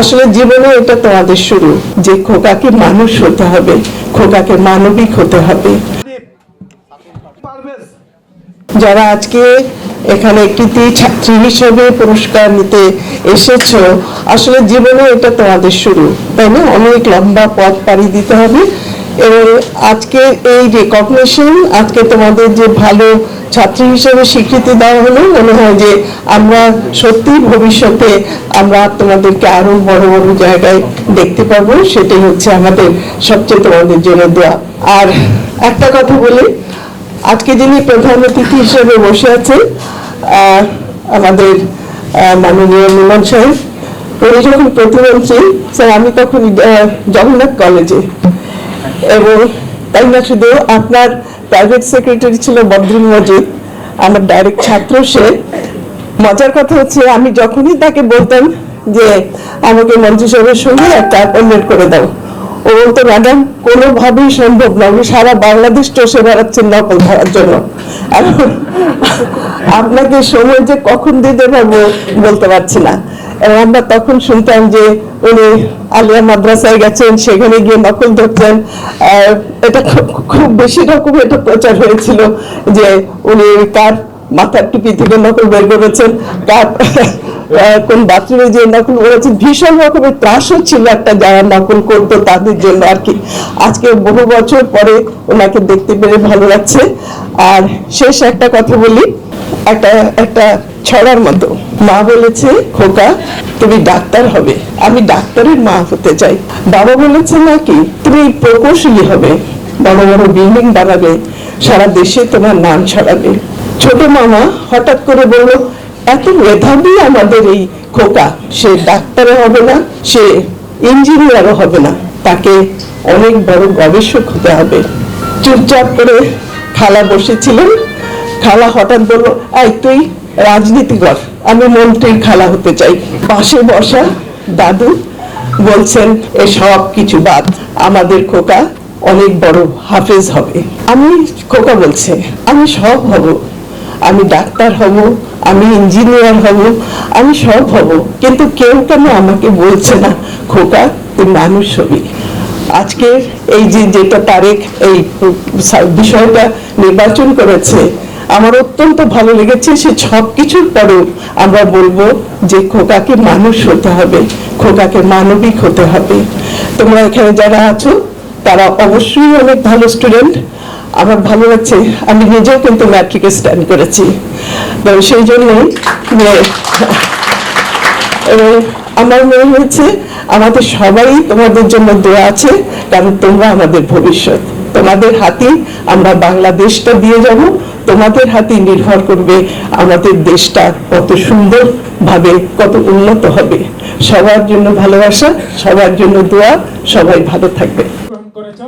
আসলে জীবনে এটা তোমাদের শুরু, যে খোকাকে মানুষ হতে হবে, খোকাকে মানবিক হতে হবে। যারা আজকে এখানে একটি ছাত্রী হিসেবে পুরস্কার নিতে এসেছ, আসলে জীবনে এটা তোমাদের শুরু, তাই না? অনেক লম্বা পথ পাড়ি দিতে হবে। এবং আজকে এই রেকগনিশন আজকে তোমাদের যে ভালো ছাত্রী হিসেবে স্বীকৃতি দেওয়া হলো, মনে হয় যে আমরা সত্যি ভবিষ্যতে আমরা তোমাদেরকে আরও বড় বড় জায়গায় দেখতে পাবো, সেটাই হচ্ছে আমাদের সবচেয়ে তোমাদের জন্য দেওয়া আর একটা কথা বলি, আজকে যিনি প্রধান অতিথি হিসেবে বসে আছেন আমাদের মাননীয় মিলন সাহেব, উনি যখন প্রতিমন্ত্রী, স্যার, আমি তখন জগন্নাথ কলেজে। এবং তাই না শুধু আপনার প্রাইভেট সেক্রেটারি ছিল বদরুল মজিদ, আমার ডাইরেক্ট ছাত্র সে। মজার কথা হচ্ছে, আমি যখনই তাকে বলতাম যে, আমাকে মন্ত্রী সাহেবের সঙ্গে একটা অ্যাপয়েন্টমেন্ট করে দাও। ও বলতো, ম্যাডাম, কোনোভাবেই সম্ভব না। উনি সারা বাংলাদেশ চষে বেড়াচ্ছেন নকল ধরার জন্য। আপনাকে সময় যে কখন দিতে পারব বলতে পারছি না। এবং আমরা তখন শুনতাম যে উনি আলিয়া মাদ্রাসায় গেছেন, সেখানে গিয়ে নকল ধরছেন এটা খুব- বেশি রকম এটা প্রচার হয়েছিল যে উনি কার মাথার টুপি থেকে নকল বের করেছেন কার কোন বাথরুমে যে নকল করেছেন, ভীষণ রকমের ত্রাসও ছিল একটা যারা নকল করতো তাদের জন্য আর কি। আজকে বহু বছর পরে ওনাকে দেখতে পেরে ভালো লাগছে। আর শেষ একটা কথা বলি, একটা একটা ছড়ার মতো। মা বলেছে, খোকা, তুমি ডাক্তার হবে। আমি ডাক্তারের মা হতে চাই। বাবা বলেছে নাকি তুমি প্রকৌশলী হবে। বড় বড় বিল্ডিং বানাবে। সারা দেশে তোমার নাম ছড়াবে। ছোট মামা হঠাৎ করে বলল, এত মেধাবী আমাদের এই খোকা। সে ডাক্তারও হবে না, সে ইঞ্জিনিয়ারও হবে না। তাকে অনেক বড় গবেষক হতে হবে। চুপচাপ করে খালা বসেছিলেন। খালা হঠাৎ বলল, এই, তুই রাজনীতি কর আমি মন্ত্রীর খালা হতে চাই। পাশে বসা দাদু বলছেন, এ সব কিছু বাদ, আমাদের খোকা অনেক বড় হাফেজ হবে। আমি খোকা বলছে, আমি সব হব। আমি ডাক্তার হব, আমি ইঞ্জিনিয়ার হব, আমি সব হব। কিন্তু কেউ কেন আমাকে বলছে না, খোকা, তুই মানুষ হবি? আজকে এই যে যেটা তারেক এই বিষয়টা নির্বাচন করেছে আমার অত্যন্ত ভালো লেগেছে, সে সব কিছুর পরেও আমরা বলব যে খোকাকে মানুষ হতে হবে, খোকাকে মানবিক হতে হবে। তোমরা এখানে যারা আছো, তারা অবশ্যই অনেক ভালো স্টুডেন্ট আমার ভালো লাগছে, আমি নিজেও কিন্তু ম্যাট্রিকে স্ট্যান্ড করেছি। তো সেই জন্যই আমার মনে হয়েছে, আমাদের সবাই তোমাদের জন্য দোয়া আছে, কারণ তোমরা আমাদের ভবিষ্যৎ। তোমাদের হাতে আমরা বাংলাদেশটা দিয়ে যাব। তোমাদের হাতে নির্ভর করবে আমাদের দেশটা কত সুন্দর ভাবে কত উন্নত হবে। সবার জন্য ভালোবাসা সবার জন্য দোয়া সবাই ভালো থাকবে। করেছ?